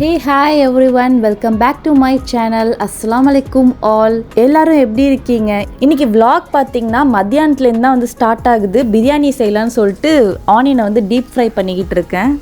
Hey hi everyone welcome back to my channel அஸ்லாம் அலைக்கும் all எல்லாரும் எப்படி இருக்கீங்க? இன்னைக்கு விளாக் பார்த்தீங்கன்னா மத்தியானத்துலேருந்து தான் வந்து ஸ்டார்ட் ஆகுது. பிரியாணி செய்யலான்னு சொல்லிட்டு ஆனியனை வந்து டீப் ஃப்ரை பண்ணிக்கிட்டு இருக்கேன்.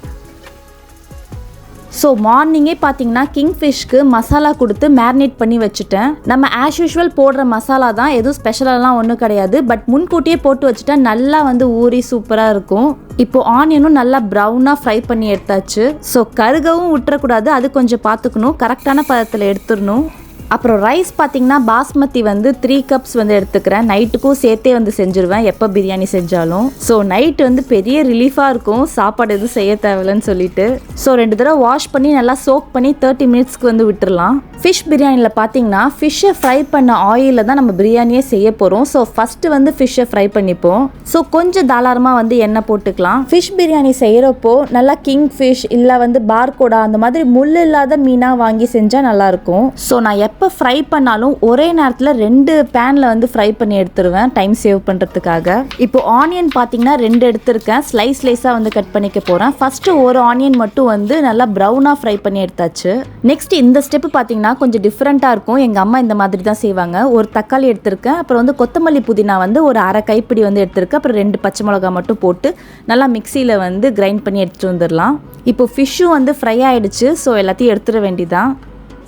ஸோ மார்னிங்கே பார்த்தீங்கன்னா கிங்ஃபிஷ்க்கு மசாலா கொடுத்து மேரினேட் பண்ணி வச்சுட்டேன். நம்ம ஆஸ் யூஷுவல் போடுற மசாலா தான் எதுவும் ஸ்பெஷலெல்லாம் ஒன்றும் கிடையாது. பட் முன்கூட்டியே போட்டு வச்சுட்டா நல்லா வந்து ஊறி சூப்பராக இருக்கும். இப்போ ஆனியனும் நல்லா ப்ரௌனாக ஃப்ரை பண்ணி எடுத்தாச்சு. ஸோ கருகவும் விட்டுறக்கூடாது அது கொஞ்சம் பார்த்துக்கணும் கரெக்டான பதத்தில் எடுத்துடணும். அப்புறம் ரைஸ் பார்த்திங்கன்னா பாஸ்மதி வந்து த்ரீ கப்ஸ் வந்து எடுத்துக்கிறேன். நைட்டுக்கும் சேர்த்தே வந்து செஞ்சுருவேன். எப்போ பிரியாணி செஞ்சாலும். ஸோ நைட் வந்து பெரிய ரிலீஃபாக இருக்கும். சாப்பாடு எதுவும் செய்ய தேவையில்லைன்னு சொல்லிட்டு. ஸோ ரெண்டு தடவை வாஷ் பண்ணி நல்லா சோக் பண்ணி தேர்ட்டி மினிட்ஸ்க்கு வந்து விட்டுடலாம் ஃபிஷ் பிரியாணியில் பார்த்தீங்கன்னா ஃபிஷ்ஷை ஃப்ரை பண்ண ஆயிலில் தான் நம்ம பிரியாணியே செய்ய போகிறோம் ஸோ ஃபஸ்ட்டு வந்து ஃபிஷ்ஷை ஃப்ரை பண்ணிப்போம். ஸோ கொஞ்சம் தாராளமாக வந்து எண்ணெய் போட்டுக்கலாம். ஃபிஷ் பிரியாணி செய்கிறப்போ நல்லா கிங் ஃபிஷ் இல்லை வந்து பார்கோடா அந்த மாதிரி முள் இல்லாத மீனாக வாங்கி செஞ்சால் நல்லாயிருக்கும் ஸோ நான் எப்போ ஃப்ரை பண்ணாலும் ஒரே நேரத்தில் ரெண்டு பேனில் வந்து ஃப்ரை பண்ணி எடுத்துருவேன் டைம் சேவ் பண்ணுறதுக்காக இப்போ ஆனியன் பார்த்தீங்கன்னா ரெண்டு எடுத்திருக்கேன். ஸ்லைஸ் ஸ்லைஸாக வந்து கட் பண்ணிக்க போகிறேன் ஃபஸ்ட்டு ஒரு ஆனியன் மட்டும் வந்து நல்லா ப்ரௌனாக ஃப்ரை பண்ணி எடுத்தாச்சு. நெக்ஸ்ட் இந்த ஸ்டெப்பு பார்த்தீங்கன்னா கொஞ்சம் டிஃப்ரெண்ட்டாக இருக்கும். எங்கள் அம்மா இந்த மாதிரி தான் செய்வாங்க. ஒரு தக்காளி எடுத்திருக்கேன். அப்புறம் வந்து கொத்தமல்லி புதினா வந்து ஒரு அரை கைப்பிடி வந்து எடுத்திருக்கேன். அப்புறம் ரெண்டு பச்சை மிளகா மட்டும் போட்டு நல்லா மிக்சியில் வந்து கிரைண்ட் பண்ணி எடுத்துகிட்டு வந்துடலாம் இப்போ ஃபிஷ்ஷும் வந்து ஃப்ரை ஆகிடுச்சு ஸோ எல்லாத்தையும் எடுத்துட வேண்டிதான்.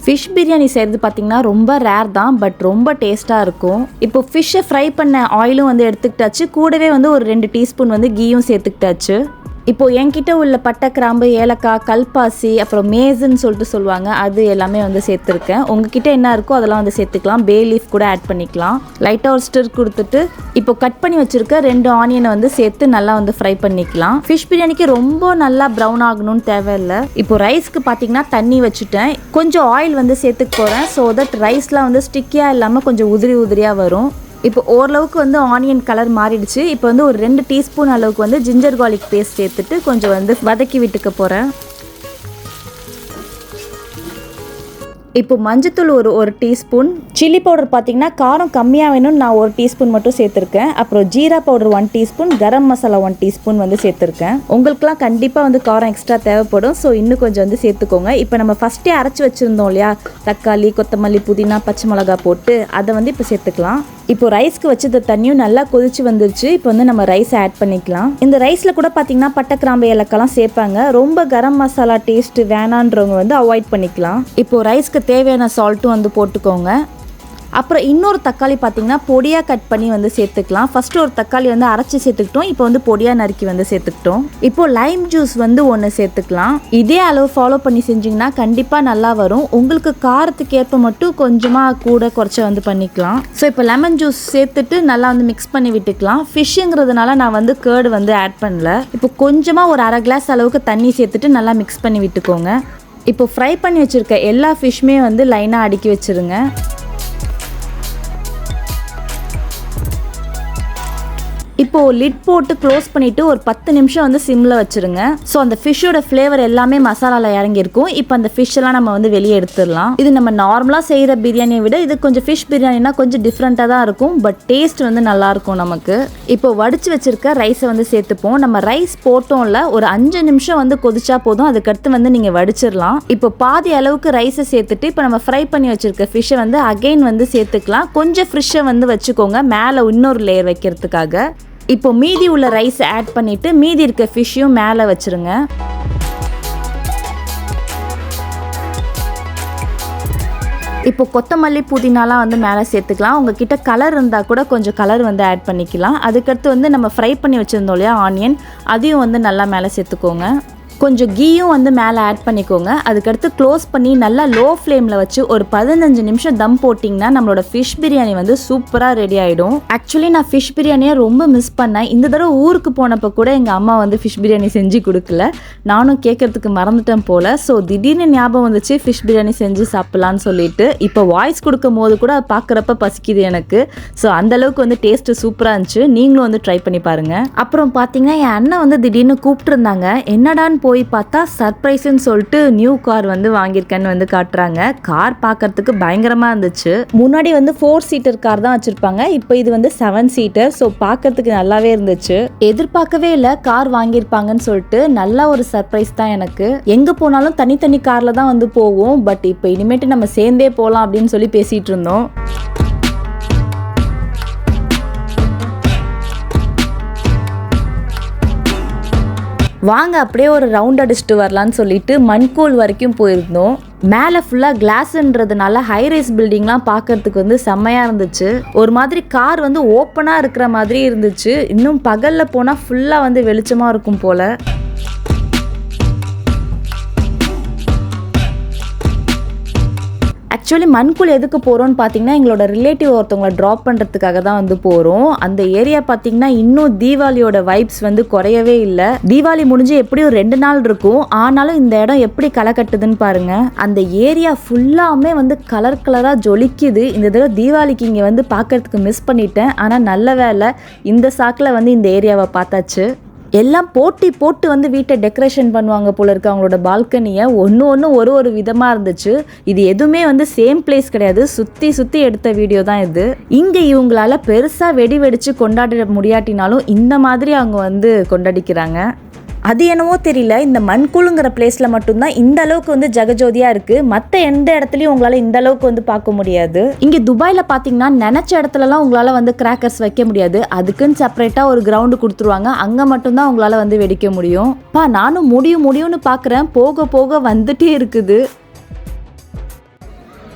ஃபிஷ் பிரியாணி செய்கிறது பார்த்திங்கன்னா ரொம்ப ரேர் தான் பட் ரொம்ப டேஸ்ட்டாக இருக்கும். இப்போ ஃபிஷ்ஷை ஃப்ரை பண்ண ஆயிலும் வந்து எடுத்துக்கிட்டாச்சு. கூடவே வந்து ஒரு ரெண்டு டீஸ்பூன் வந்து கீயும் சேர்த்துக்கிட்டாச்சு. இப்போது என்கிட்ட உள்ள பட்டை கிராம்பு ஏலக்காய் கல்பாசி அப்புறம் மேஸுன்னு சொல்லிட்டு சொல்லுவாங்க அது எல்லாமே வந்து சேர்த்துருக்கேன். உங்ககிட்ட என்ன இருக்கோ அதெல்லாம் வந்து சேர்த்துக்கலாம். பே லீஃப் கூட ஆட் பண்ணிக்கலாம். லைட்டாக ஒரு ஸ்டிர் கொடுத்துட்டு இப்போ கட் பண்ணி வச்சுருக்க ரெண்டு ஆனியனை வந்து சேர்த்து நல்லா வந்து ஃப்ரை பண்ணிக்கலாம். ஃபிஷ் பிரியாணிக்கு ரொம்ப நல்லா ப்ரௌன் ஆகணும்னு தேவையில்லை. இப்போ ரைஸ்க்கு பார்த்தீங்கன்னா தண்ணி வச்சுட்டேன். கொஞ்சம் ஆயில் வந்து சேர்த்துக்க போகிறேன் ஸோ தட் ரைஸ்லாம் வந்து ஸ்டிக்கியாக இல்லாமல் கொஞ்சம் உதிரி உதிரியாக வரும். இப்போ ஓரளவுக்கு வந்து ஆனியன் கலர் மாறிடுச்சு. இப்போ வந்து ஒரு ரெண்டு டீஸ்பூன் அளவுக்கு வந்து ஜிஞ்சர் கார்லிக் பேஸ்ட் சேர்த்துட்டு கொஞ்சம் வந்து வதக்கி விட்டுக்க போகிறேன் இப்போ மஞ்சத்தூள் ஒரு ஒரு டீஸ்பூன். சில்லி பவுடர் பார்த்தீங்கன்னா காரம் கம்மியாக வேணும்னு நான் ஒரு டீஸ்பூன் மட்டும் சேர்த்துருக்கேன். அப்புறம் jeera powder one teaspoon garam masala one teaspoon வந்து சேர்த்துருக்கேன். உங்களுக்குலாம் கண்டிப்பாக வந்து காரம் எக்ஸ்ட்ரா தேவைப்படும். ஸோ இன்னும் கொஞ்சம் வந்து சேர்த்துக்கோங்க. இப்போ நம்ம ஃபஸ்ட்டே அரைச்சி வச்சுருந்தோம் இல்லையா? தக்காளி கொத்தமல்லி புதினா பச்சை மிளகா போட்டு அதை வந்து இப்போ சேர்த்துக்கலாம். இப்போ ரைஸ்க்கு வச்சத தண்ணியும் நல்லா கொதிச்சு வந்துருச்சு. இப்போ வந்து நம்ம ரைஸ் ஆட் பண்ணிக்கலாம். இந்த ரைஸில் கூட பார்த்தீங்கன்னா பட்டை கிராம்பு ஏலக்கெல்லாம் சேர்ப்பாங்க. ரொம்ப கரம் மசாலா டேஸ்ட் வேணான்றவங்க வந்து அவாய்ட் பண்ணிக்கலாம். இப்போ ரைஸ்க்கு தேவையான சால்ட்டும் வந்து போட்டுக்கோங்க. அப்புறம் இன்னொரு தக்காளி பார்த்திங்கன்னா பொடியாக கட் பண்ணி வந்து சேர்த்துக்கலாம். ஃபஸ்ட்டு ஒரு தக்காளி வந்து அரைச்சி சேர்த்துக்கிட்டோம். இப்போ வந்து பொடியாக நறுக்கி வந்து சேர்த்துக்கிட்டோம். இப்போது லைம் ஜூஸ் வந்து ஒன்று சேர்த்துக்கலாம். இதே அளவு ஃபாலோ பண்ணி செஞ்சிங்கன்னா கண்டிப்பாக நல்லா வரும். உங்களுக்கு காரத்துக்கு ஏற்ப மட்டும் கொஞ்சமாக கூட குறைச்ச வந்து பண்ணிக்கலாம். ஸோ இப்போ லெமன் ஜூஸ் சேர்த்துட்டு நல்லா வந்து மிக்ஸ் பண்ணி விட்டுக்கலாம். ஃபிஷ்ஷுங்கிறதுனால நான் வந்து கேர்டு வந்து ஆட் பண்ணல. இப்போ கொஞ்சமாக ஒரு அரை கிளாஸ் அளவுக்கு தண்ணி சேர்த்துட்டு நல்லா மிக்ஸ் பண்ணி விட்டுக்கோங்க. இப்போ ஃப்ரை பண்ணி வச்சுருக்க எல்லா ஃபிஷ்ஷுமே வந்து லைனாக அடுக்கி வச்சுருங்க. இப்போது லிட் போட்டு க்ளோஸ் பண்ணிவிட்டு ஒரு பத்து நிமிஷம் வந்து சிம்மில் வச்சிருங்க. ஸோ அந்த ஃபிஷ்ஷோட ஃப்ளேவர் எல்லாமே மசாலாவில் இறங்கியிருக்கும். இப்போ அந்த ஃபிஷ்ஷெல்லாம் நம்ம வந்து வெளியே எடுத்துடலாம். இது நம்ம நார்மலாக செய்கிற பிரியாணியை விட இது கொஞ்சம் ஃபிஷ் பிரியாணினா கொஞ்சம் டிஃப்ரெண்ட்டாக தான் இருக்கும். பட் டேஸ்ட் வந்து நல்லாயிருக்கும் நமக்கு. இப்போ வடித்து வச்சுருக்க ரைஸை வந்து சேர்த்துப்போம். நம்ம ரைஸ் போட்டோம்ல ஒரு அஞ்சு நிமிஷம் வந்து கொதிச்சா போதும். அதுக்கடுத்து வந்து நீங்கள் வடிச்சிடலாம். இப்போ பாதி அளவுக்கு ரைஸை சேர்த்துட்டு இப்போ நம்ம ஃப்ரை பண்ணி வச்சுருக்க ஃபிஷ்ஷை வந்து அகைன் வந்து சேர்த்துக்கலாம். கொஞ்சம் ஃப்ரிஷ்ஷை வந்து வச்சுக்கோங்க. மேலே இன்னொரு லேயர் வைக்கிறதுக்காக. இப்போ மீதி உள்ள ரைஸ் ஆட் பண்ணிவிட்டு மீதி இருக்க ஃபிஷ்ஷையும் மேலே வச்சுருங்க. இப்போ கொத்தமல்லி புதினாலாம் வந்து மேலே சேர்த்துக்கலாம். உங்ககிட்ட கலர் இருந்தால் கூட கொஞ்சம் கலர் வந்து ஆட் பண்ணிக்கலாம். அதுக்கடுத்து வந்து நம்ம ஃப்ரை பண்ணி வச்சுருந்தோம் இல்லையா ஆனியன் அதையும் வந்து நல்லா மேலே சேர்த்துக்கோங்க. கொஞ்சம் கீயும் வந்து மேலே ஆட் பண்ணிக்கோங்க. அதுக்கடுத்து க்ளோஸ் பண்ணி நல்லா லோ ஃப்ளேமில் வச்சு ஒரு பதினஞ்சு நிமிஷம் தம் போட்டிங்கன்னா நம்மளோட ஃபிஷ் பிரியாணி வந்து சூப்பராக ரெடி ஆகிடும் ஆக்சுவலி நான் ஃபிஷ் பிரியாணியை ரொம்ப மிஸ் பண்ணேன். இந்த தடவை ஊருக்கு போனப்போ கூட எங்கள் அம்மா வந்து ஃபிஷ் பிரியாணி செஞ்சு கொடுக்கல. நானும் கேட்கறதுக்கு மறந்துட்டேன் போல். ஸோ திடீர்னு ஞாபகம் வந்துச்சு ஃபிஷ் பிரியாணி செஞ்சு சாப்பிட்லான்னு சொல்லிட்டு. இப்போ வாய்ஸ் கொடுக்கும் போது கூட அது பார்க்குறப்ப பசிக்குது எனக்கு. ஸோ அந்தளவுக்கு வந்து டேஸ்ட்டு சூப்பராக இருந்துச்சு. நீங்களும் வந்து ட்ரை பண்ணி பாருங்க. அப்புறம் பார்த்தீங்கன்னா என் அண்ணன் வந்து திடீர்னு கூப்பிட்டுருந்தாங்க. என்னடான்னு போய் பார்த்தா சர்ப்ரைஸ்ன்னு சொல்லிட்டு நியூ கார் வந்து வாங்கியிருக்கேன்னு வந்து காட்டுறாங்க. கார் பார்க்கறதுக்கு பயங்கரமாக இருந்துச்சு. முன்னாடி வந்து ஃபோர் சீட்டர் கார் தான் வச்சுருப்பாங்க. இப்போ இது வந்து செவன் சீட்டர் ஸோ பார்க்கறதுக்கு நல்லாவே இருந்துச்சு. எதிர்பார்க்கவே இல்லை கார் வாங்கியிருப்பாங்கன்னு சொல்லிட்டு நல்ல ஒரு சர்ப்ரைஸ் தான் எனக்கு. எங்கே போனாலும் தனித்தனி காரில் தான் வந்து போவோம். பட் இப்போ இனிமேட்டு நம்ம சேர்ந்தே போகலாம் அப்படின்னு சொல்லி பேசிகிட்டு இருந்தோம். வாங்க அப்படியே ஒரு ரவுண்ட் அடிச்சுட்டு வரலான்னு சொல்லிட்டு மண்கோல் வரைக்கும் போயிருந்தோம். மேலே ஃபுல்லாக கிளாஸ்ன்றதுனால ஹைரைஸ் பில்டிங்லாம் பார்க்கறதுக்கு வந்து செம்மையாக இருந்துச்சு. ஒரு மாதிரி கார் வந்து ஓப்பனாக இருக்கிற மாதிரி இருந்துச்சு. இன்னும் பகலில் போனால் ஃபுல்லாக வந்து வெளிச்சமாக இருக்கும் போல். ஆக்சுவலி மண்குள் எதுக்கு போகிறோம்னு பார்த்தீங்கன்னா எங்களோட ரிலேட்டிவ் ஒருத்தவங்களை ட்ராப் பண்ணுறதுக்காக தான் வந்து போகிறோம் அந்த ஏரியா பார்த்தீங்கன்னா இன்னும் தீபாவளியோட வைப்ஸ் வந்து குறையவே இல்லை. தீபாவளி முடிஞ்சு எப்படியும் ரெண்டு நாள் இருக்கும். ஆனாலும் இந்த இடம் எப்படி களை கட்டுதுன்னு பாருங்க. அந்த ஏரியா ஃபுல்லாமே வந்து கலர் கலராக ஜொலிக்குது. இந்த தடவை தீபாவளிக்கு இங்கே வந்து பார்க்கறதுக்கு மிஸ் பண்ணிட்டேன். ஆனால் நல்ல வேலை இந்த சாக்கில் வந்து இந்த ஏரியாவை பார்த்தாச்சு. எல்லாம் போட்டி போட்டு வந்து வீட்டை டெக்கரேஷன் பண்ணுவாங்க போல இருக்கு. அவங்களோட பால்கனியை ஒன்று ஒன்று ஒரு ஒரு விதமாக இருந்துச்சு. இது எதுவுமே வந்து சேம் பிளேஸ் கிடையாது. சுற்றி சுற்றி எடுத்த வீடியோ தான் இது. இங்கே இவங்களால பெருசாக வெடி வெடித்து கொண்டாட முடியாட்டினாலும் இந்த மாதிரி அவங்க வந்து கொண்டாடிக்கிறாங்க. அது என்னவோ தெரியல. இந்த மண்குழுங்கிற பிளேஸில் மட்டும்தான் இந்த அளவுக்கு வந்து ஜெகஜோதியாக இருக்குது மற்ற எந்த இடத்துலையும் உங்களால் இந்த அளவுக்கு வந்து பார்க்க முடியாது. இங்கே துபாயில் பார்த்தீங்கன்னா நினச்ச இடத்துலலாம் உங்களால் வந்து கிராக்கர்ஸ் வைக்க முடியாது. அதுக்குன்னு செப்பரேட்டாக ஒரு கிரவுண்டு கொடுத்துருவாங்க. அங்கே மட்டும்தான் உங்களால் வந்து வெடிக்க முடியும். பா நானும் முடியும் முடியும்னு பார்க்குறேன் போக போக வந்துட்டே இருக்குது.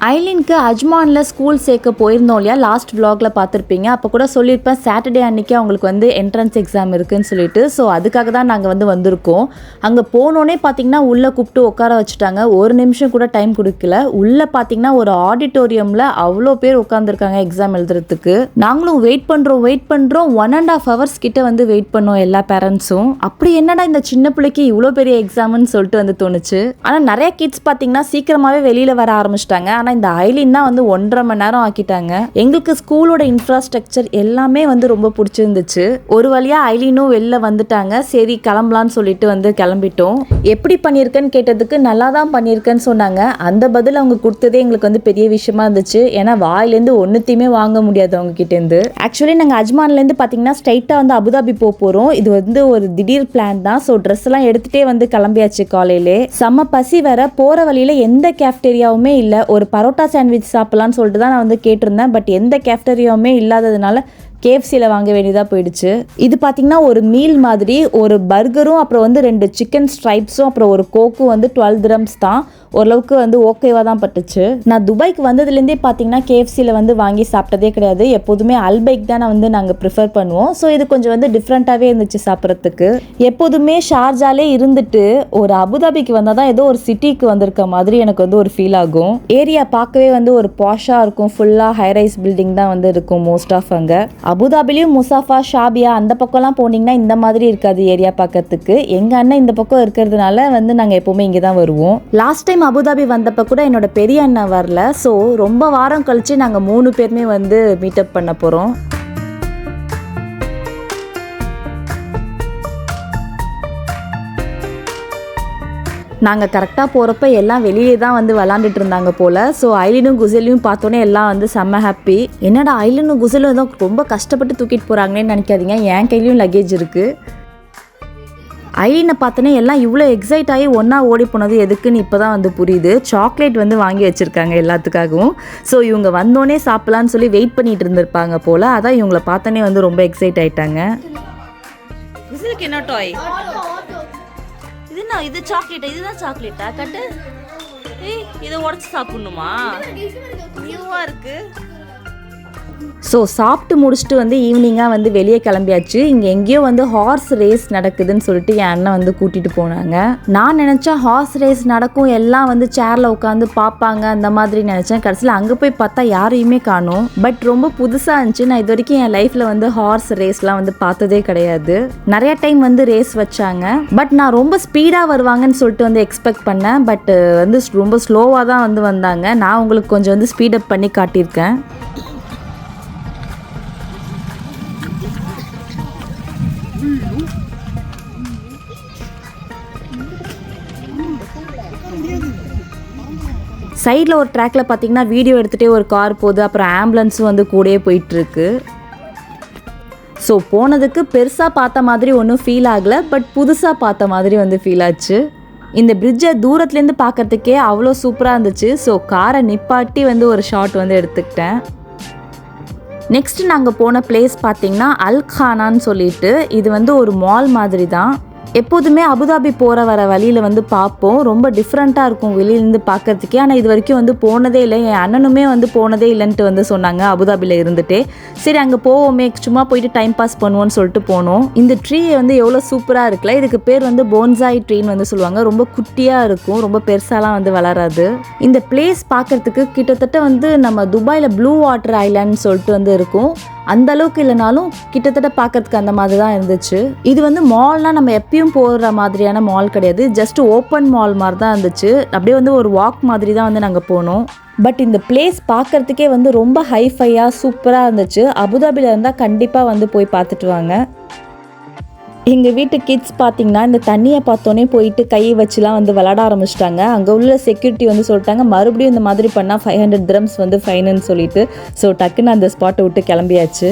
ஐலினுக்கு அஜ்மானில் ஸ்கூல் சேர்க்க போயிருந்தோம் இல்லையா? லாஸ்ட் vlogல பார்த்துருப்பீங்க. அப்போ கூட சொல்லியிருப்பேன் சாட்டர்டே அன்னைக்கு அவங்களுக்கு வந்து என்ட்ரன்ஸ் எக்ஸாம் இருக்குன்னு சொல்லிட்டு. ஸோ அதுக்காக தான் நாங்கள் வந்து வந்திருக்கோம். அங்கே போனோன்னே பார்த்தீங்கன்னா உள்ளே கூப்பிட்டு உட்கார வச்சுட்டாங்க. ஒரு நிமிஷம் கூட டைம் கொடுக்கல. உள்ளே பார்த்தீங்கன்னா ஒரு ஆடிட்டோரியமில் அவ்வளோ பேர் உட்காந்துருக்காங்க எக்ஸாம் எழுதுறதுக்கு. நாங்களும் வெயிட் பண்ணுறோம் வெயிட் பண்ணுறோம் ஒன் அண்ட் ஆஃப் ஹவர்ஸ் கிட்டே வந்து வெயிட் பண்ணோம் எல்லா பேரண்ட்ஸும் அப்படி என்னடா இந்த சின்ன பிள்ளைக்கு இவ்வளோ பெரிய எக்ஸாம்னு சொல்லிட்டு வந்து தோணுச்சு. ஆனால் நிறைய கிட்ஸ் பார்த்தீங்கன்னா சீக்கிரமாகவே வெளியில் வர ஆரம்பிச்சிட்டாங்க. ஆனால் இந்த ஐலின் தான் வந்து ஒன்றரை மணி நேரம் ஆக்கிட்டாங்க. எங்களுக்கு ஸ்கூலோட இன்ஃப்ராஸ்ட்ரக்சர் எல்லாமே வந்து ரொம்ப பிடிச்சிருந்துச்சு. ஒரு வழியா ஐலினும் வெளில வந்துட்டாங்க. சரி கிளம்பலான்னு சொல்லிட்டு வந்து கிளம்பிட்டோம். எப்படி பண்ணியிருக்கேன்னு கேட்டதுக்கு நல்லா தான் பண்ணியிருக்கேன்னு சொன்னாங்க. அந்த பதில் அவங்க கொடுத்ததே எங்களுக்கு வந்து பெரிய விஷயமா இருந்துச்சு. ஏன்னா வாயிலேருந்து ஒன்றுத்தையுமே வாங்க முடியாது அவங்க கிட்டேருந்து ஆக்சுவலி நாங்கள் அஜ்மான்லேருந்து பார்த்தீங்கன்னா ஸ்ட்ரைட்டாக வந்து அபுதாபி போக போகிறோம் இது வந்து ஒரு திடீர் பிளான் தான். ஸோ ட்ரெஸ் எல்லாம் எடுத்துகிட்டே வந்து கிளம்பியாச்சு காலையிலே. செம்ம பசி வர போகிற வழியில் எந்த கேஃப்டேரியாவுமே இல்லை. ஒரு பரோட்டா பரோட்டா சாண்ட்விச் சாப்பிட்லான்னு சொல்லிட்டு தான் நான் வந்து கேட்டிருந்தேன். பட் எந்த கேஃப்டேரியாவுமே இல்லாததுனால கேஎஃப்சியில் வாங்க வேண்டியதாக போயிடுச்சு. இது பார்த்தீங்கன்னா ஒரு மீல் மாதிரி ஒரு பர்கரும் அப்புறம் வந்து ரெண்டு சிக்கன் ஸ்ட்ரைப்ஸும் அப்புறம் ஒரு கோக்கும் வந்து டுவெல் திரம்ஸ் தான். ஓரளவுக்கு வந்து ஓகேவாக தான் பட்டுச்சு. நான் துபாய்க்கு வந்ததுலேருந்தே பார்த்தீங்கன்னா கேஎஃப்சியில் வந்து வாங்கி சாப்பிட்டதே கிடையாது. எப்போதுமே அல்பைக் தான் வந்து நாங்கள் ப்ரிஃபர் பண்ணுவோம். ஸோ இது கொஞ்சம் வந்து டிஃப்ரெண்ட்டாகவே இருந்துச்சு சாப்பிட்றதுக்கு. எப்போதுமே ஷார்ஜாலே இருந்துட்டு ஒரு அபுதாபிக்கு வந்தால் தான் ஏதோ ஒரு சிட்டிக்கு வந்திருக்க மாதிரி எனக்கு வந்து ஒரு ஃபீல் ஆகும். ஏரியா பார்க்கவே வந்து ஒரு பாஷாக இருக்கும். ஃபுல்லாக ஹைரைஸ் பில்டிங் தான் வந்து இருக்கும் மோஸ்ட் ஆஃப் அங்கே. அபுதாபிலையும் முசாஃபா ஷாபியா அந்த பக்கம்லாம் போனீங்கன்னா இந்த மாதிரி இருக்காது ஏரியா பார்க்கறதுக்கு. எங்கள் அண்ணன் இந்த பக்கம் இருக்கிறதுனால வந்து நாங்கள் எப்போவுமே இங்கே தான் வருவோம். லாஸ்ட் டைம் அபுதாபி வந்தப்போ கூட என்னோட பெரிய அண்ணன் வரல. ஸோ ரொம்ப வாரம் கழிச்சு நாங்கள் மூணு பேருமே வந்து மீட்டப் பண்ண போகிறோம் நாங்கள் கரெக்டாக போகிறப்ப எல்லாம் வெளியே தான் வந்து விளாண்டுட்டு இருந்தாங்க போல். ஸோ ஐலினும் குசலையும் பார்த்தோன்னே எல்லாம் வந்து செம்ம ஹாப்பி என்னடா ஐலினும் குசலும் தான் ரொம்ப கஷ்டப்பட்டு தூக்கிட்டு போகிறாங்களேன்னு நினைக்காதீங்க. என் கையிலையும் லக்கேஜ் இருக்குது ஐலினை பார்த்தோன்னே எல்லாம் இவ்வளோ எக்ஸைட் ஆகி ஒன்றா ஓடி போனது எதுக்குன்னு இப்போ தான் வந்து புரியுது. சாக்லேட் வந்து வாங்கி வச்சுருக்காங்க எல்லாத்துக்காகவும். ஸோ இவங்க வந்தோடனே சாப்பிட்லான்னு சொல்லி வெயிட் பண்ணிட்டு இருந்திருப்பாங்க போல். அதான் இவங்கள பார்த்தோன்னே வந்து ரொம்ப எக்ஸைட் ஆயிட்டாங்க. என்ன டாய் இது என்ன? இது சாக்லேட் இதுதான் சாக்லேட்டா கட்டு. இதை உடச்சி சாப்பிடணுமா? நியூவா இருக்கு. ஸோ சாப்பிட்டு முடிச்சுட்டு வந்து ஈவினிங்காக வந்து வெளியே கிளம்பியாச்சு. இங்கே எங்கேயோ வந்து ஹார்ஸ் ரேஸ் நடக்குதுன்னு சொல்லிட்டு என் அண்ணன் வந்து கூட்டிகிட்டு போனாங்க. நான் நினச்சேன் ஹார்ஸ் ரேஸ் நடக்கும். எல்லாம் வந்து சேரில் உட்காந்து பார்ப்பாங்க. அந்த மாதிரி நினச்சேன். கடைசியில் அங்கே போய் பார்த்தா யாரையுமே காணும். பட் ரொம்ப புதுசாக இருந்துச்சு. நான் இது வரைக்கும் என் லைஃப்பில் வந்து ஹார்ஸ் ரேஸ்லாம் வந்து பார்த்ததே கிடையாது. நிறைய டைம் வந்து ரேஸ் வச்சாங்க. பட் நான் ரொம்ப ஸ்பீடாக வருவாங்கன்னு சொல்லிட்டு வந்து எக்ஸ்பெக்ட் பண்ணேன். பட் வந்து ரொம்ப ஸ்லோவாக தான் வந்து வந்தாங்க. நான் உங்களுக்கு கொஞ்சம் வந்து ஸ்பீடப் பண்ணி காட்டியிருக்கேன். சைடில் ஒரு ட்ராக்கில் பார்த்தீங்கன்னா வீடியோ எடுத்துகிட்டே ஒரு கார் போகுது. அப்புறம் ஆம்புலன்ஸும் வந்து கூடயே போயிட்டுருக்கு. ஸோ போனதுக்கு பெருசாக பார்த்த மாதிரி ஒன்றும் ஃபீல் ஆகலை. பட் புதுசாக பார்த்த மாதிரி வந்து ஃபீல் ஆச்சு. இந்த பிரிட்ஜை தூரத்துலேருந்து பார்க்கறதுக்கே அவ்வளோ சூப்பராக இருந்துச்சு. ஸோ காரை நிப்பாட்டி வந்து ஒரு ஷாட் வந்து எடுத்துக்கிட்டேன். நெக்ஸ்ட் நாங்கள் போன பிளேஸ் பார்த்தீங்கன்னா அல்கானான்னு சொல்லிட்டு இது வந்து ஒரு மால் மாதிரி தான் எப்போதுமே அபுதாபி போகிற வர வழியில் வந்து பார்ப்போம். ரொம்ப டிஃப்ரெண்ட்டாக இருக்கும் வெளியிலேருந்து பார்க்கறதுக்கே. ஆனால் இது வரைக்கும் வந்து போனதே இல்லை. என் அண்ணனுமே வந்து போனதே இல்லைன்ட்டு வந்து சொன்னாங்க அபுதாபியில் இருந்துட்டே. சரி அங்கே போவோமே. சும்மா போயிட்டு டைம் பாஸ் பண்ணுவோன்னு சொல்லிட்டு போனோம். இந்த ட்ரீயை வந்து எவ்வளோ சூப்பராக இருக்குல்ல? இதுக்கு பேர் வந்து போன்சாய் ட்ரீன்னு வந்து சொல்லுவாங்க. ரொம்ப குட்டியாக இருக்கும். ரொம்ப பெருசாலாம் வந்து வளராது. இந்த பிளேஸ் பார்க்கறதுக்கு கிட்டத்தட்ட வந்து நம்ம துபாயில் ப்ளூ வாட்டர் ஐலாண்ட் சொல்லிட்டு வந்து இருக்கும். அந்த அளவுக்கு இல்லைனாலும் கிட்டத்தட்ட பார்க்கறதுக்கு அந்த மாதிரி தான் இருந்துச்சு. இது வந்து மால்னால் நம்ம எப்பயும் போகிற மாதிரியான மால் கிடையாது. ஜஸ்ட் ஓப்பன் மால் மாதிரி தான் இருந்துச்சு. அப்படியே வந்து ஒரு வாக் மாதிரி தான் வந்து நாங்கள் போனோம். பட் இந்த பிளேஸ் பார்க்கறதுக்கே வந்து ரொம்ப ஹைஃபையாக சூப்பராக இருந்துச்சு. அபுதாபியில் இருந்தால் கண்டிப்பாக வந்து போய் பார்த்துட்டு வாங்க. எங்கள் வீட்டு கிட்ஸ் பார்த்தீங்கன்னா இந்த தண்ணியை பார்த்தோன்னே போயிட்டு கையை வச்சுலாம் வந்து விளாட ஆரம்பிச்சிட்டாங்க. அங்கே உள்ள செக்யூரிட்டி வந்து சொல்லிட்டாங்க மறுபடியும் இந்த மாதிரி பண்ணால் ஃபைவ் ஹண்ட்ரட் திரம்ஸ் வந்து ஃபைனுன்னு சொல்லிட்டு. ஸோ டக்குன்னு அந்த ஸ்பாட்டை விட்டு கிளம்பியாச்சு.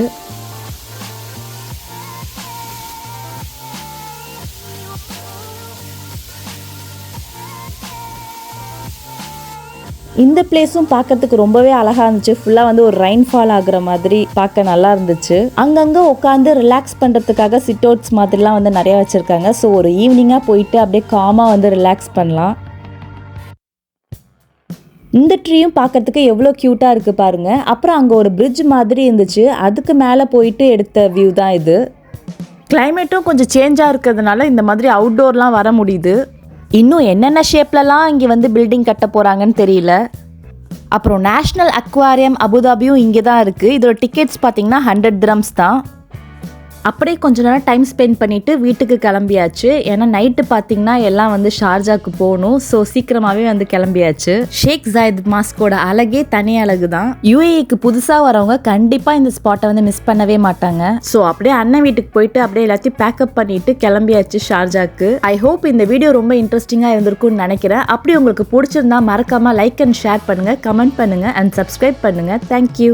இந்த பிளேஸும் பார்க்கறதுக்கு ரொம்பவே அழகாக இருந்துச்சு. ஃபுல்லாக வந்து ஒரு ரெயின் ஃபால் ஆகுற மாதிரி பார்க்க நல்லா இருந்துச்சு. அங்கங்கே உட்காந்து ரிலாக்ஸ் பண்ணுறதுக்காக சிட் அவுட்ஸ் மாதிரிலாம் வந்து நிறைய வச்சுருக்காங்க. ஸோ ஒரு ஈவினிங்காக போயிட்டு அப்படியே காமாக வந்து ரிலாக்ஸ் பண்ணலாம். இந்த ட்ரீயும் பார்க்கறதுக்கு எவ்வளோ க்யூட்டாக இருக்குது பாருங்கள் அப்புறம் அங்கே ஒரு பிரிட்ஜ் மாதிரி இருந்துச்சு. அதுக்கு மேலே போயிட்டு எடுத்த வியூ தான் இது. கிளைமேட்டும் கொஞ்சம் சேஞ்சாக இருக்கிறதுனால இந்த மாதிரி அவுட்டோர்லாம் வர முடியுது. இன்னும் என்னென்ன ஷேப்லலாம் இங்கே வந்து பில்டிங் கட்ட போகிறாங்கன்னு தெரியல. அப்புறம் நேஷ்னல் அக்வாரியம் அபுதாபியும் இங்கே தான் இருக்குது இதோட டிக்கெட்ஸ் பார்த்தீங்கன்னா ஹண்ட்ரட் திரம்ஸ் தான். அப்படியே கொஞ்ச நேரம் டைம் ஸ்பெண்ட் பண்ணிவிட்டு வீட்டுக்கு கிளம்பியாச்சு. ஏன்னா நைட்டு பார்த்தீங்கன்னா எல்லாம் வந்து ஷார்ஜாக்கு போகணும். ஸோ சீக்கிரமாகவே வந்து கிளம்பியாச்சு. ஷேக் ஜாயத் மாஸ்கோட அழகே தனி அழகு தான். யூஏக்கு புதுசாக வரவங்க கண்டிப்பாக இந்த ஸ்பாட்டை வந்து மிஸ் பண்ணவே மாட்டாங்க. ஸோ அப்படியே அண்ணன் வீட்டுக்கு போயிட்டு அப்படியே எல்லாத்தையும் பேக்கப் பண்ணிட்டு கிளம்பியாச்சு ஷார்ஜாக்கு. ஐ ஹோப் இந்த வீடியோ ரொம்ப இன்ட்ரெஸ்டிங்காக இருந்திருக்கும்னு நினைக்கிறேன். அப்படி உங்களுக்கு பிடிச்சிருந்தா மறக்காமல் லைக் அண்ட் ஷேர் பண்ணுங்கள் கமெண்ட் பண்ணுங்கள் அண்ட் சப்ஸ்கிரைப் பண்ணுங்கள் தேங்க்யூ